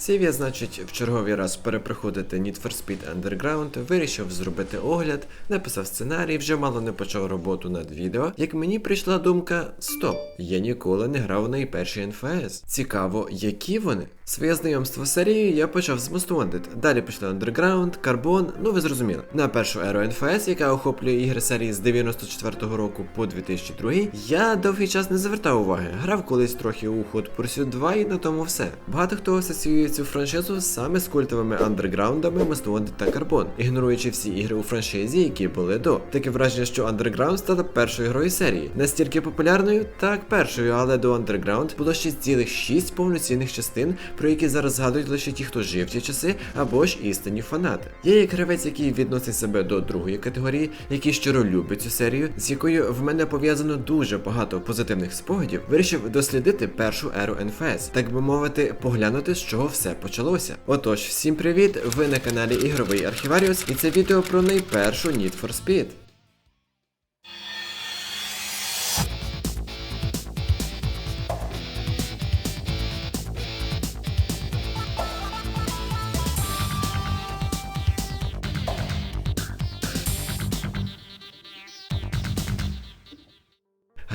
Сів я, значить, в черговий раз перепроходити Need for Speed Underground, вирішив зробити огляд, написав сценарій, вже мало не почав роботу над відео, як мені прийшла думка: стоп, я ніколи не грав у найперший НФС. Цікаво, які вони? Своє знайомство з серією я почав з Most Wanted. Далі пішли Underground, Carbon, ну ви зрозуміли. На першу еру НФС, яка охоплює ігри серії з 94-го року по 2002, я довгий час не звертав уваги. Грав колись трохи у Hot Pursuit 2 і на тому все. Багато хто асоціює цю франшизу саме з культовими андерграундами Most та Carbon, ігноруючи всі ігри у франшизі, які були до. Таке враження, що Underground стала першою грою серії. Настільки популярною, так першою, але до Underground було ще цілих 6 повноцінних частин, про які зараз згадують лише ті, хто жив ті часи, або ж істинні фанати. Я як гравець, який відносить себе до другої категорії, який щиро любить цю серію, з якою в мене пов'язано дуже багато позитивних спогадів, вирішив дослідити першу еру НФС, так би мовити, поглянути, з чого все почалося. Отож, всім привіт! Ви на каналі Ігровий Архіваріус, і це відео про найпершу Need for Speed.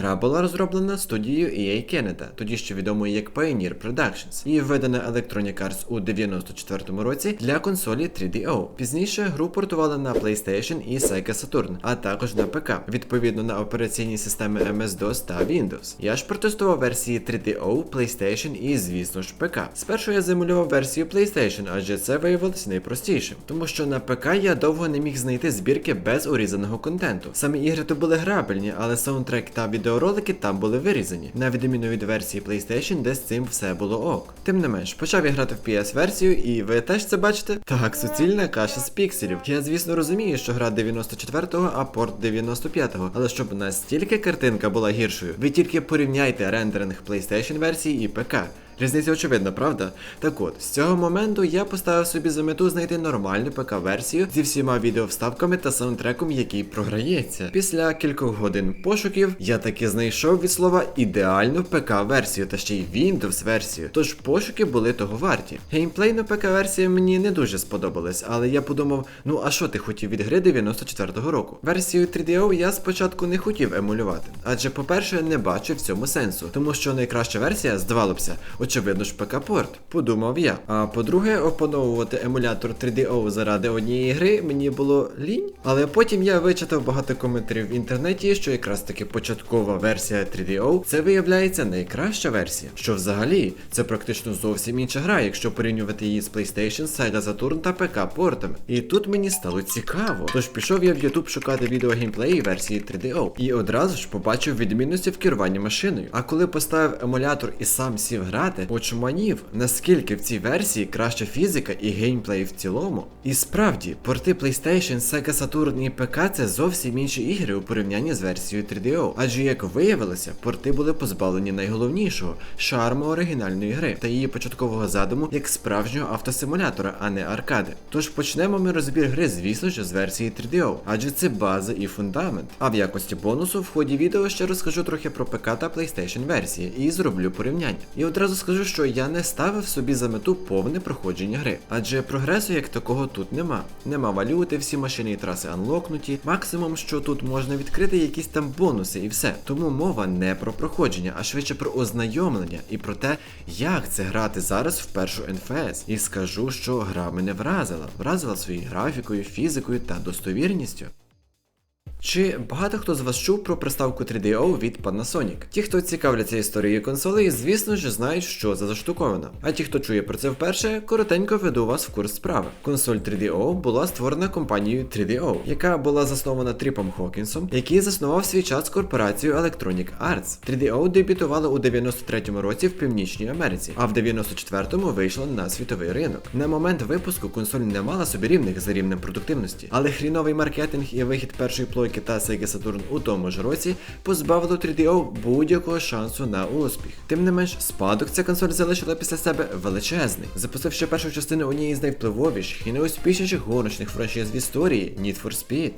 Гра була розроблена студією EA Canada, тоді ще відомою як Pioneer Productions, і введена Electronic Arts у 94-му році для консолі 3DO. Пізніше гру портували на PlayStation і Sega Saturn, а також на ПК, відповідно на операційні системи MS-DOS та Windows. Я ж протестував версії 3DO, PlayStation і, звісно ж, ПК. Спершу я замалював версію PlayStation, адже це виявилось найпростішим, тому що на ПК я довго не міг знайти збірки без урізаного контенту. Самі ігри то були грабельні, але саундтрек та відеоролики там були вирізані, на відміну від версії PlayStation, де з цим все було ок. Тим не менш, почав я грати в PS-версію, і ви теж це бачите? Так, суцільна каша з пікселів. Я, звісно, розумію, що гра 94-го, а порт 95-го, але щоб настільки картинка була гіршою, ви тільки порівняйте рендеринг PlayStation версії і ПК. Різниця очевидна, правда? Так от, з цього моменту я поставив собі за мету знайти нормальну ПК-версію зі всіма відеовставками та саундтреком, який програється. Після кількох годин пошуків я таки знайшов від слова ідеальну ПК-версію та ще й Windows-версію. Тож пошуки були того варті. Геймплейна ПК-версія мені не дуже сподобалась, але я подумав: ну а що ти хотів від гри 94-го року? Версію 3DO я спочатку не хотів емулювати, адже, по-перше, не бачив в цьому сенсу, тому що найкраща версія, здавалося, очевидно ж ПК-порт, подумав я. А по-друге, опановувати емулятор 3DO заради однієї гри мені було лінь. Але потім я вичитав багато коментарів в інтернеті, що якраз таки початкова версія 3DO це виявляється найкраща версія. Що взагалі це практично зовсім інша гра, якщо порівнювати її з PlayStation, Sega Saturn та ПК-портами. І тут мені стало цікаво. Тож пішов я в YouTube шукати відео геймплеї версії 3DO. І одразу ж побачив відмінності в керуванні машиною. А коли поставив емулятор і сам сів грати, очманів, наскільки в цій версії краща фізика і геймплей в цілому. І справді, порти PlayStation, Sega Saturn і ПК це зовсім інші ігри у порівнянні з версією 3DO. Адже як виявилося, порти були позбавлені найголовнішого шарму оригінальної гри та її початкового задуму як справжнього автосимулятора, а не аркади. Тож почнемо ми розбір гри, звісно ж, з версії 3DO, адже це база і фундамент. А в якості бонусу в ході відео ще розкажу трохи про ПК та PlayStation версії і зроблю порівняння. І одразу скажу, що я не ставив собі за мету повне проходження гри, адже прогресу як такого тут нема. Нема валюти, всі машини і траси анлокнуті. Максимум, що тут можна відкрити якісь там бонуси і все. Тому мова не про проходження, а швидше про ознайомлення і про те, як це грати зараз в першу НФС. І скажу, що гра мене вразила, вразила своєю графікою, фізикою та достовірністю. Чи багато хто з вас чув про приставку 3DO від Panasonic? Ті, хто цікавляться історією консолей, звісно ж знають, що за штуковина. А ті, хто чує про це вперше, коротенько веду вас в курс справи. Консоль 3DO була створена компанією 3DO, яка була заснована Тріпом Хокінсом, який заснував свій час корпорацію Electronic Arts. 3DO дебютувала у 93-му році в Північній Америці, а в 94-му вийшла на світовий ринок. На момент випуску консоль не мала собі рівних за рівнем продуктивності, але хріновий маркетинг і вихід першої плойки та Sega Saturn у тому ж році позбавило 3DO будь-якого шансу на успіх. Тим не менш, спадок ця консоль залишила після себе величезний, запустивши першу частину однієї з найвпливовіших і найуспішніших гоночних франшиз в історії Need for Speed.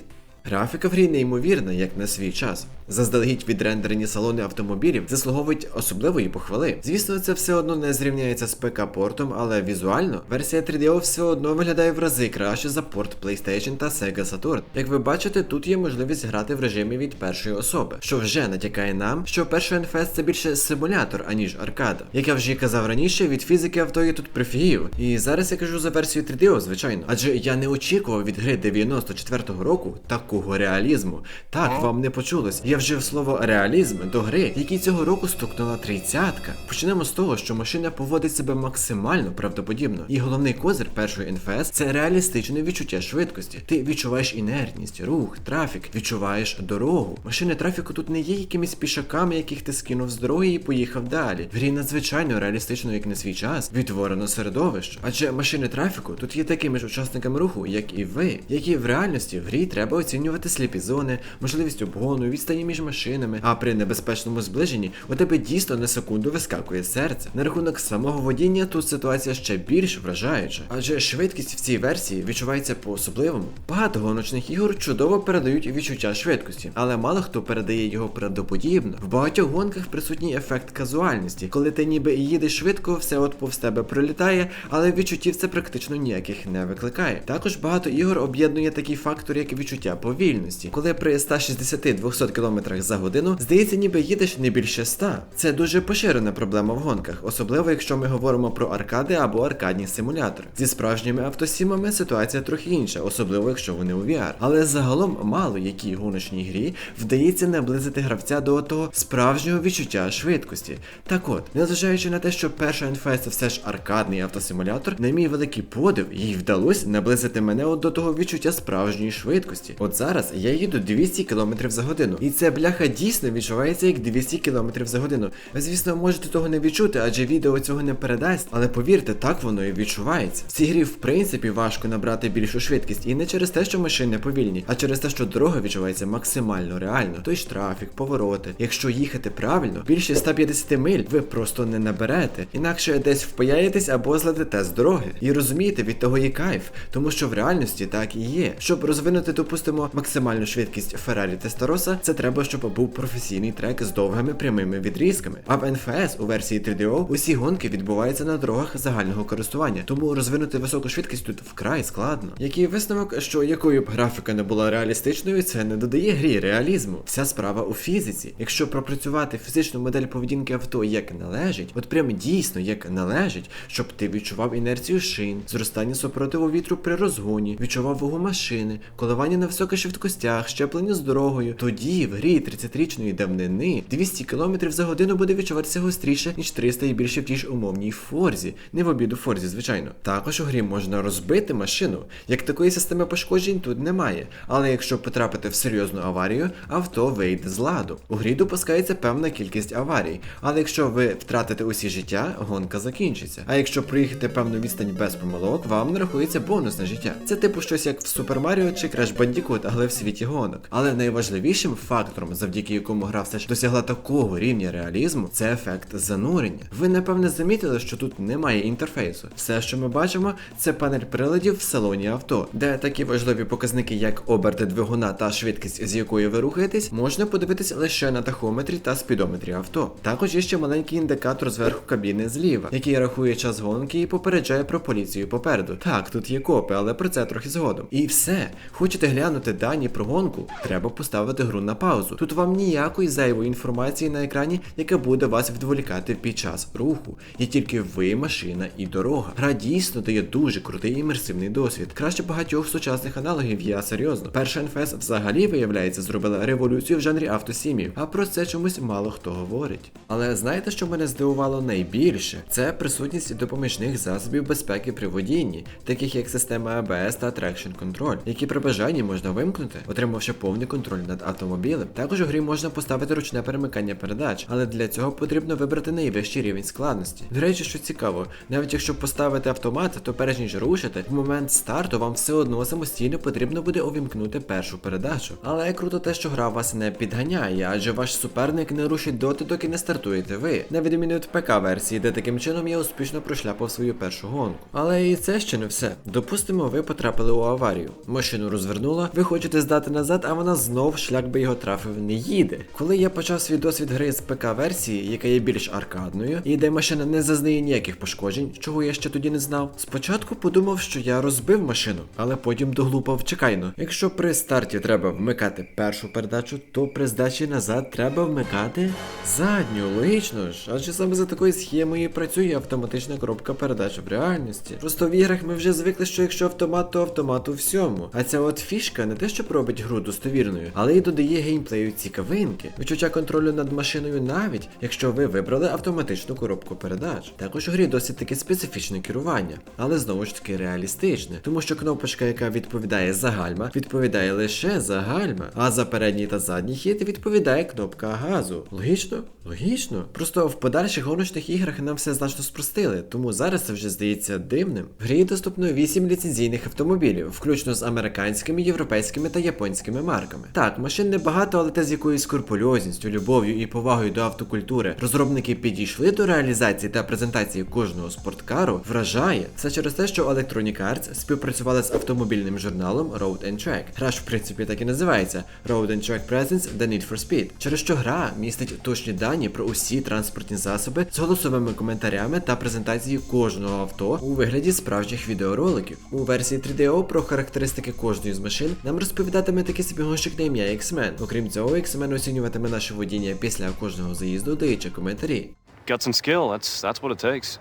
Графіка в грі неймовірна, як на свій час. Заздалегідь відрендерені салони автомобілів заслуговують особливої похвали. Звісно, це все одно не зрівняється з ПК-портом, але візуально версія 3DO все одно виглядає в рази краще за порт PlayStation та Sega Saturn. Як ви бачите, тут є можливість грати в режимі від першої особи, що вже натякає нам, що перший NFS це більше симулятор, аніж аркада. Як я вже казав раніше, від фізики авто я тут прифігів. І зараз я кажу за версію 3DO, звичайно. Адже я не очікував від гри 94-го року такого реалізму. Так, вам не почулось. Я вжив слово реалізм до гри, якій цього року стукнула тридцятка. Почнемо з того, що машина поводить себе максимально правдоподібно. І головний козир першої НФС це реалістичне відчуття швидкості. Ти відчуваєш інертність, рух, трафік, відчуваєш дорогу. Машини трафіку тут не є якимись пішаками, яких ти скинув з дороги і поїхав далі. В грі надзвичайно реалістично, як на свій час, відтворено середовище. Адже машини трафіку тут є такими ж учасниками руху, як і ви, які в реальності в грі треба оцінювати сліпі зони, можливість обгону, відстані між машинами. А при небезпечному зближенні у тебе дійсно на секунду вискакує серце. На рахунок самого водіння тут ситуація ще більш вражаюча, адже швидкість в цій версії відчувається по-особливому. Багато гоночних ігор чудово передають відчуття швидкості, але мало хто передає його правдоподібно. В багатьох гонках присутній ефект казуальності, коли ти ніби їдеш швидко, все от повз тебе пролітає, але відчуттів це практично ніяких не викликає. Також багато ігор об'єднує такий фактор, як відчуття повільності, коли при 160-200 км за годину здається, ніби їдеш не більше 100. Це дуже поширена проблема в гонках, особливо якщо ми говоримо про аркади або аркадні симулятори. Зі справжніми автосімами ситуація трохи інша, особливо якщо вони у VR. Але загалом мало якій гоночній грі вдається наблизити гравця до того справжнього відчуття швидкості. Так от, незважаючи на те, що перша NFS це все ж аркадний автосимулятор, на мій великий подив, їй вдалося наблизити мене от до того відчуття справжньої швидкості. От зараз я їду 200 км за годину, і це бляха дійсно відчувається як 200 км за годину. Ви, звісно, можете того не відчути, адже відео цього не передасть, але повірте, так воно і відчувається. В цій грі, в принципі, важко набрати більшу швидкість, і не через те, що машини повільні, а через те, що дорога відчувається максимально реально. Той ж трафік, повороти. Якщо їхати правильно, більше 150 миль ви просто не наберете, інакше десь впаяєтесь або злетите з дороги. І розумієте, від того є кайф, тому що в реальності так і є. Щоб розвинути, допустимо, максимальну швидкість Феррарі Тестороса, це треба, щоб був професійний трек з довгими прямими відрізками. А в НФС у версії 3DO усі гонки відбуваються на дорогах загального користування, тому розвинути високу швидкість тут вкрай складно. Який висновок, що якою б графіка не була реалістичною, це не додає грі реалізму. Вся справа у фізиці. Якщо пропрацювати фізичну модель поведінки авто як належить, от прям дійсно як належить, щоб ти відчував інерцію шин, зростання супротиву вітру при розгоні, відчував вагу машини, коливання на високих швидкостях, щеплення з дорогою, тоді в грі 30-річної давнини 200 км за годину буде відчуватися гостріше, ніж 300 і більше в тій ж умовній форзі. Не в обіду форзі, звичайно. Також у грі можна розбити машину. Як такої системи пошкоджень тут немає. Але якщо потрапити в серйозну аварію, авто вийде з ладу. У грі допускається певна кількість аварій. Але якщо ви втратите усі життя, гонка закінчиться. А якщо проїхати певну відстань без помилок, вам нарахується бонус на життя. Це типу щось як в Super Mario чи Crash Bandicoot, але в світі гонок. Але найважливішим фактором, завдяки якому гра все ж досягла такого рівня реалізму, це ефект занурення. Ви напевне замітили, що тут немає інтерфейсу. Все, що ми бачимо, це панель приладів в салоні авто, де такі важливі показники, як оберти двигуна та швидкість, з якою ви рухаєтесь, можна подивитись лише на тахометрі та спідометрі авто. Також є ще маленький індикатор зверху кабіни зліва, який рахує час гонки і попереджає про поліцію попереду. Так, тут є копи, але про це трохи згодом. І все. Хочете глянути дані про гонку? Треба поставити гру на паузу. Тут вам ніякої зайвої інформації на екрані, яка буде вас відволікати під час руху. Є тільки ви, машина і дорога. Гра дійсно дає дуже крутий імерсивний досвід. Краще багатьох сучасних аналогів, я серйозно. Перша NFS взагалі виявляється зробила революцію в жанрі автосімів, а про це чомусь мало хто говорить. Але знаєте, що мене здивувало найбільше? Це присутність допоміжних засобів безпеки при водінні, таких як система ABS та Traction Control, які при бажанні можна вимкнути, отримавши повний контроль над автомобілем. Також у грі можна поставити ручне перемикання передач, але для цього потрібно вибрати найвищий рівень складності. До речі, що цікаво, навіть якщо поставити автомат, то перш ніж рушити, в момент старту вам все одно самостійно потрібно буде увімкнути першу передачу. Але круто те, що гра вас не підганяє, адже ваш суперник не рушить доти, доки не стартуєте ви. На відміну від ПК-версії, де таким чином я успішно пройшляпав свою першу гонку. Але і це ще не все. Допустимо, ви потрапили у аварію. Машину розвернула, ви хочете здати назад, а вона знов шлях би його трафив не їде. Коли я почав свій досвід гри з ПК-версії, яка є більш аркадною, і де машина не зазнає ніяких пошкоджень, чого я ще тоді не знав, спочатку подумав, що я розбив машину, але потім доглупав чекайно. Якщо при старті треба вмикати першу передачу, то при здачі назад треба вмикати задню. Логічно ж, адже саме за такою схемою працює автоматична коробка передач в реальності. Просто в іграх ми вже звикли, що якщо автомат, то автомат у всьому. А ця от фішка не те, що робить гру достовірною, але й додає геймплею цікавинки, відчуття контролю над машиною навіть, якщо ви вибрали автоматичну коробку передач. Також у грі досить таки специфічне керування, але знову ж таки реалістичне, тому що кнопочка, яка відповідає за гальма, відповідає лише за гальма, а за передній та задній хід відповідає кнопка газу. Логічно? Логічно. Просто в подальших гоночних іграх нам все значно спростили, тому зараз це вже здається дивним. В грі доступно 8 ліцензійних автомобілів, включно з американськими, європейськими та японськими марками. Так, машин небагато, але те з якоюсь скрупульозністю, любов'ю і повагою до автокультури розробники підійшли до реалізації та презентації кожного спорткару, вражає. Все через те, що Electronic Arts співпрацювали з автомобільним журналом Road and Track. Гра ж в принципі так і називається Road and Track Presents The Need for Speed, через що гра містить точні дані про усі транспортні засоби з голосовими коментарями та презентацією кожного авто у вигляді справжніх відеороликів. У версії 3DO про характеристики кожної з машин нам розповідатиме такий собі гонщик на ім'я X-Men. Окрім цього, X-Men оцінюватиме наше водіння після кожного заїзду, даючи коментарі. Guts and skill, that's, that's what it takes.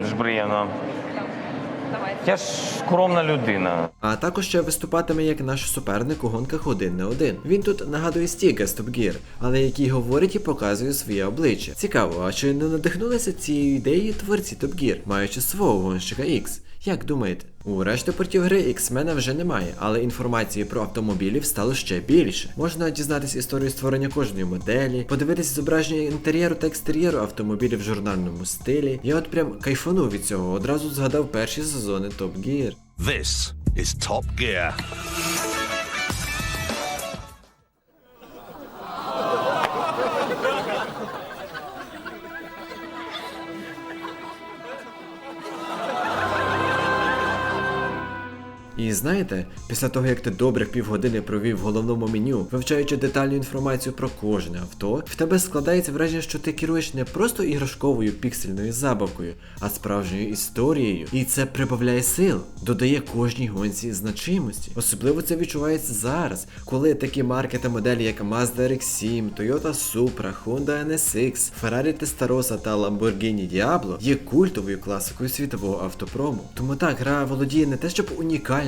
Дуже приємно. Я ж скромна людина. А також ще виступатиме як наш суперник у гонках один на один. Він тут нагадує Top Gear, але який говорить і показує своє обличчя. Цікаво, а чи не надихнулися цією ідеєю творці Top Gear, маючи свого гонщика X? Як думаєте? У решті портів гри X-мена вже немає, але інформації про автомобілів стало ще більше. Можна дізнатись історію створення кожної моделі, подивитись зображення інтер'єру та екстер'єру автомобілів в журнальному стилі. Я от прям кайфанув від цього, одразу згадав перші сезони Top Gear. This is Top Gear. І знаєте, після того як ти добрих півгодини провів в головному меню, вивчаючи детальну інформацію про кожне авто, в тебе складається враження, що ти керуєш не просто іграшковою піксельною забавкою, а справжньою історією. І це прибавляє сил, додає кожній гонці значимості. Особливо це відчувається зараз, коли такі марки та моделі, як Mazda RX-7, Toyota Supra, Honda NSX, Ferrari Testarossa та Lamborghini Diablo є культовою класикою світового автопрому. Тому так, гра володіє не те, щоб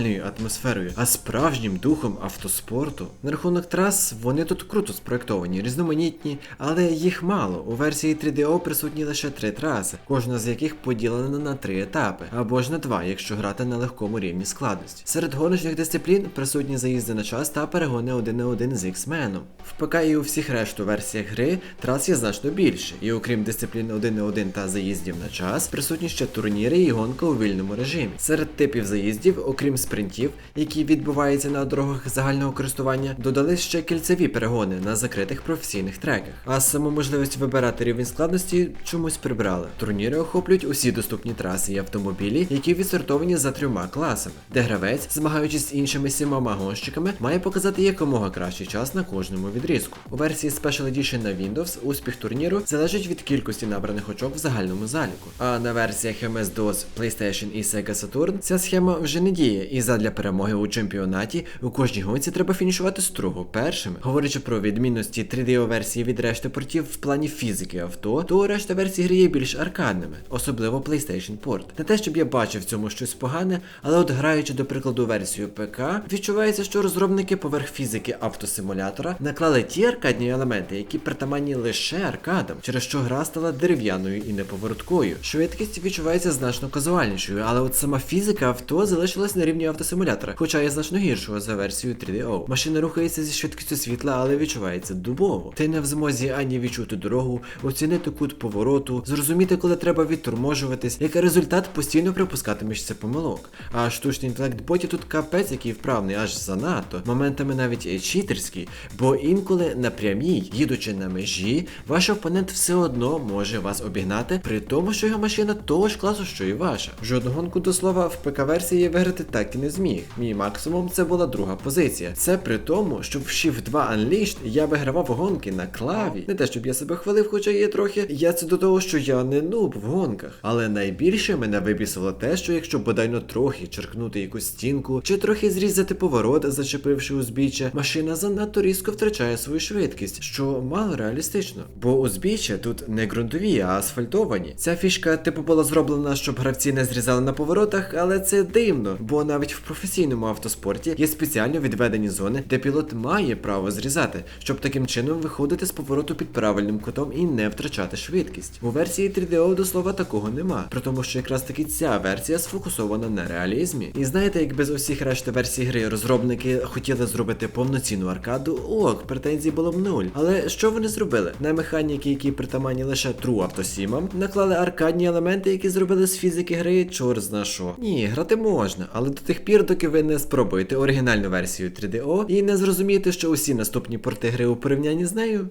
унікальною атмосферою, а справжнім духом автоспорту. На рахунок трас вони тут круто спроектовані, різноманітні, але їх мало. У версії 3DO присутні лише три траси, кожна з яких поділена на три етапи, або ж на два, якщо грати на легкому рівні складності. Серед гоночних дисциплін присутні заїзди на час та перегони один на один з X-меном. В ПК і у всіх решту версіях гри трас є значно більше, і окрім дисциплін один на один та заїздів на час, присутні ще турніри і гонка у вільному режимі. Серед типів заїздів, окрім спринтів, які відбуваються на дорогах загального користування, додали ще кільцеві перегони на закритих професійних треках. А саму можливість вибирати рівень складності чомусь прибрали. Турніри охоплюють усі доступні траси і автомобілі, які відсортовані за трьома класами, де гравець, змагаючись з іншими сімома гонщиками, має показати якомога кращий час на кожному відрізку. У версії Special Edition на Windows успіх турніру залежить від кількості набраних очок в загальному заліку. А на версіях MS-DOS, PlayStation і Sega Saturn ця схема вже не діє, і задля перемоги у чемпіонаті у кожній гонці треба фінішувати строго першими. Говорячи про відмінності 3DO версії від решти портів в плані фізики авто, то решта версій гри є більш аркадними, особливо PlayStation Port. Не те, щоб я бачив в цьому щось погане, але от граючи до прикладу версію ПК, відчувається, що розробники поверх фізики автосимулятора наклали ті аркадні елементи, які притаманні лише аркадам, через що гра стала дерев'яною і неповороткою. Швидкість відчувається значно казуальнішою, але от сама фізика авто залишилась на рівні автосимулятора, хоча є значно гіршого за версією 3DO. Машина рухається зі швидкістю світла, але відчувається дубово. Ти не в змозі ані відчути дорогу, оцінити кут повороту, зрозуміти, коли треба відторможуватись, як результат постійно припускатимешся помилок. А штучний інтелект боті тут капець, який вправний аж занадто, моментами навіть читерський, бо інколи на прямій, їдучи на межі, ваш опонент все одно може вас обігнати, при тому, що його машина того ж класу, що і ваша. Жодну гонку до слова в ПК-версії виграти так і не зміг. Мій максимум це була друга позиція. Це при тому, що в Shift 2 Unleashed я вигравав гонки на клаві. Не те, щоб я себе хвалив, хоча є трохи. Я це до того, що я не нуб в гонках. Але найбільше мене вибісило те, що якщо бодайно трохи черкнути якусь стінку, чи трохи зрізати поворот, зачепивши узбіччя, машина занадто різко втрачає свою швидкість, що мало реалістично. Бо узбіччя тут не ґрунтові, а асфальтовані. Ця фішка типу була зроблена, щоб гравці не зрізали на поворотах, але це дивно, бо навіть в професійному автоспорті є спеціально відведені зони, де пілот має право зрізати, щоб таким чином виходити з повороту під правильним кутом і не втрачати швидкість. У версії 3DO до слова такого нема, при тому, що якраз таки ця версія сфокусована на реалізмі. І знаєте, як без усіх решти версій гри розробники хотіли зробити повноцінну аркаду, ок, претензій було б нуль. Але що вони зробили? На механіки, які притаманні лише True автосімам, наклали аркадні елементи, які зробили з фізики гри чор зна що. Ні, грати можна, але до тих пір, доки ви не спробуєте оригінальну версію 3DO і не зрозумієте, що усі наступні порти гри у порівнянні з нею.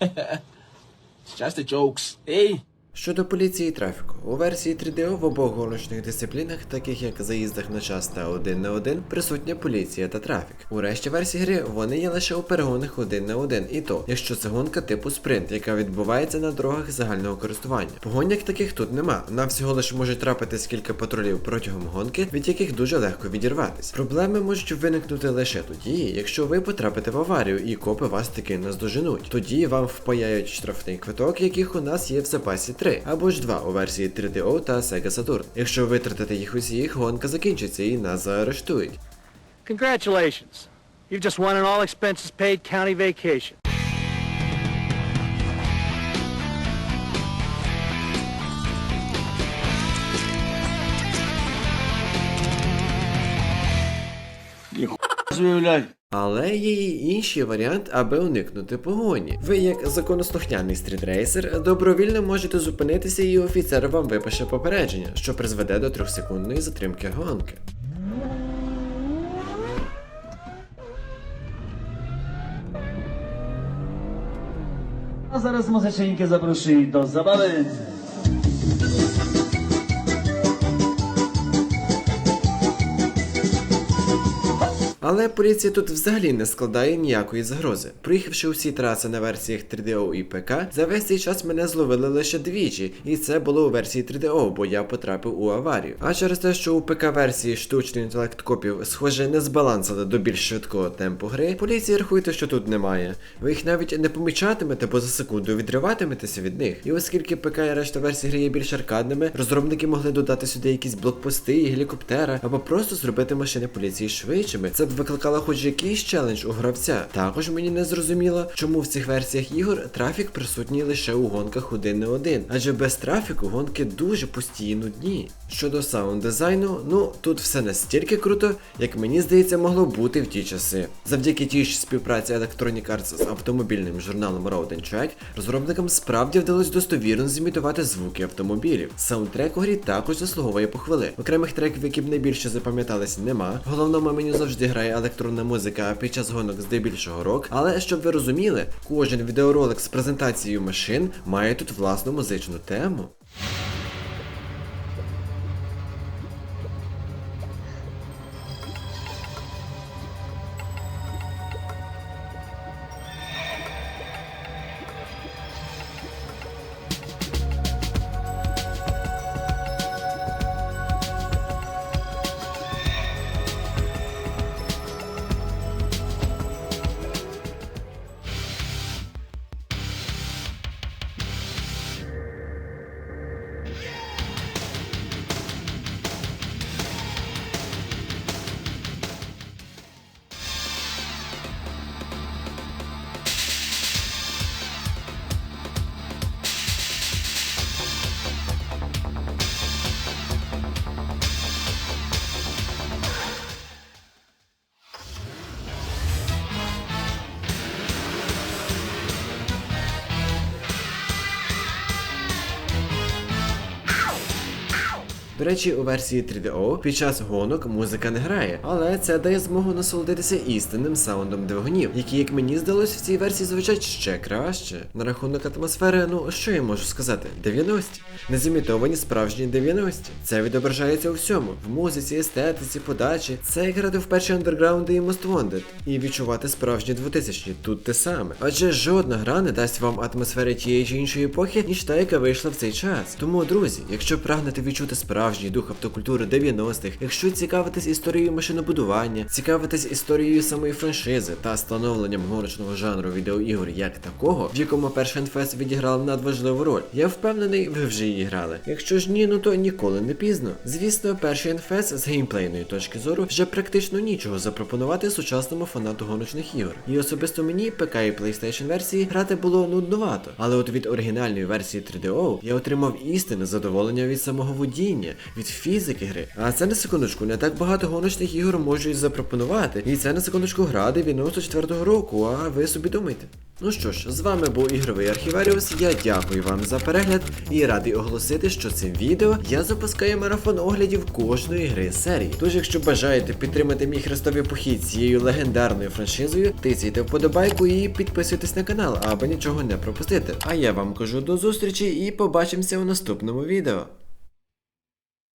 It's just a jokes. Hey! Щодо поліції і трафіку, у версії 3DO в обох гоночних дисциплінах, таких як заїздах на час та один на один, присутня поліція та трафік. У решті версій гри вони є лише у перегонах один на один, і то, якщо це гонка типу спринт, яка відбувається на дорогах загального користування. Погонyak таких тут нема, нам всього лише можуть трапитись кілька патрулів протягом гонки, від яких дуже легко відірватись. Проблеми можуть виникнути лише тоді, якщо ви потрапите в аварію і копи вас таки наздоженуть. Тоді вам впаяють штрафний квиток, яких у нас є в запасі 3, або ж 2 у версії 3DO та Sega Saturn. Якщо витратите їх усіх, гонка закінчиться і нас заарештують. Congratulations. You've just won an all expenses paid county vacation. Заявляй. Але є і інший варіант, аби уникнути погоні. Ви, як законослухняний стрітрейсер, добровільно можете зупинитися, і офіцер вам випише попередження, що призведе до трьохсекундної затримки гонки. A zaraz muzyczynkę zaprosi do zabawy. Але поліція тут взагалі не складає ніякої загрози. Проїхавши усі траси на версіях 3DO і ПК, за весь цей час мене зловили лише двічі, і це було у версії 3DO, бо я потрапив у аварію. А через те, що у ПК-версії штучний інтелект копів, схоже, не збалансили до більш швидкого темпу гри, поліція рахуйте, що тут немає. Ви їх навіть не помічатимете, бо за секунду відриватиметеся від них. І оскільки ПК і решта версій гри є більш аркадними, розробники могли додати сюди якісь блокпости і гелікоптера, або просто зробити машини поліції швидшими. Це б викликало хоч якийсь челендж у гравця. Також мені не зрозуміло, чому в цих версіях ігор трафік присутній лише у гонках один на один, адже без трафіку гонки дуже пусті і нудні. Щодо саунд дизайну, ну тут все настільки круто, як мені здається, могло бути в ті часи. Завдяки тій ж співпраці Electronic Arts з автомобільним журналом Road and Track, розробникам справді вдалося достовірно зімітувати звуки автомобілів. Саундтрек у грі також заслуговує похвали. Окремих треків, які б найбільше запам'ятались, нема. В головному меню завжди грає електронна музика, під час гонок здебільшого рок. Але щоб ви розуміли, кожен відеоролик з презентацією машин має тут власну музичну тему. Речі, у версії 3DO під час гонок музика не грає, але це дає змогу насолодитися істинним саундом двигунів, які, як мені здалось, в цій версії звучать ще краще. На рахунок атмосфери, ну що я можу сказати? 90-ті. Незімітовані справжні 90-ті. Це відображається у всьому: в музиці, естетиці, подачі. Це грати в перші андерграунди і Most Wanted. І відчувати справжні 2000-ті. Тут те саме. Адже жодна гра не дасть вам атмосфери тієї чи іншої епохи, ніж та, яка вийшла в цей час. Тому, друзі, якщо прагнете відчути справжній дух автокультури 90-х, якщо цікавитесь історією машинобудування, цікавитесь історією самої франшизи та становленням гоночного жанру відеоігор як такого, в якому перший NFS відіграв надважливу роль, я впевнений, ви вже її грали. Якщо ж ні, ну то ніколи не пізно. Звісно, перший NFS з геймплейної точки зору вже практично нічого запропонувати сучасному фанату гоночних ігор. І особисто мені ПК і PlayStation версії грати було нудновато. Але от від оригінальної версії 3DO я отримав істинне задоволення від самого водіння, від фізики гри. А це на секундочку, не так багато гоночних ігор можуть запропонувати. І це на секундочку гра 94-го року, а ви собі думайте. Ну що ж, з вами був ігровий архіваріус. Я дякую вам за перегляд і радий оголосити, що цим відео я запускаю марафон оглядів кожної гри серії. Тож, якщо бажаєте підтримати мій хрестовий похід цією легендарною франшизою, тицяйте вподобайку і підписуйтесь на канал, аби нічого не пропустити. А я вам кажу до зустрічі і побачимося у наступному відео.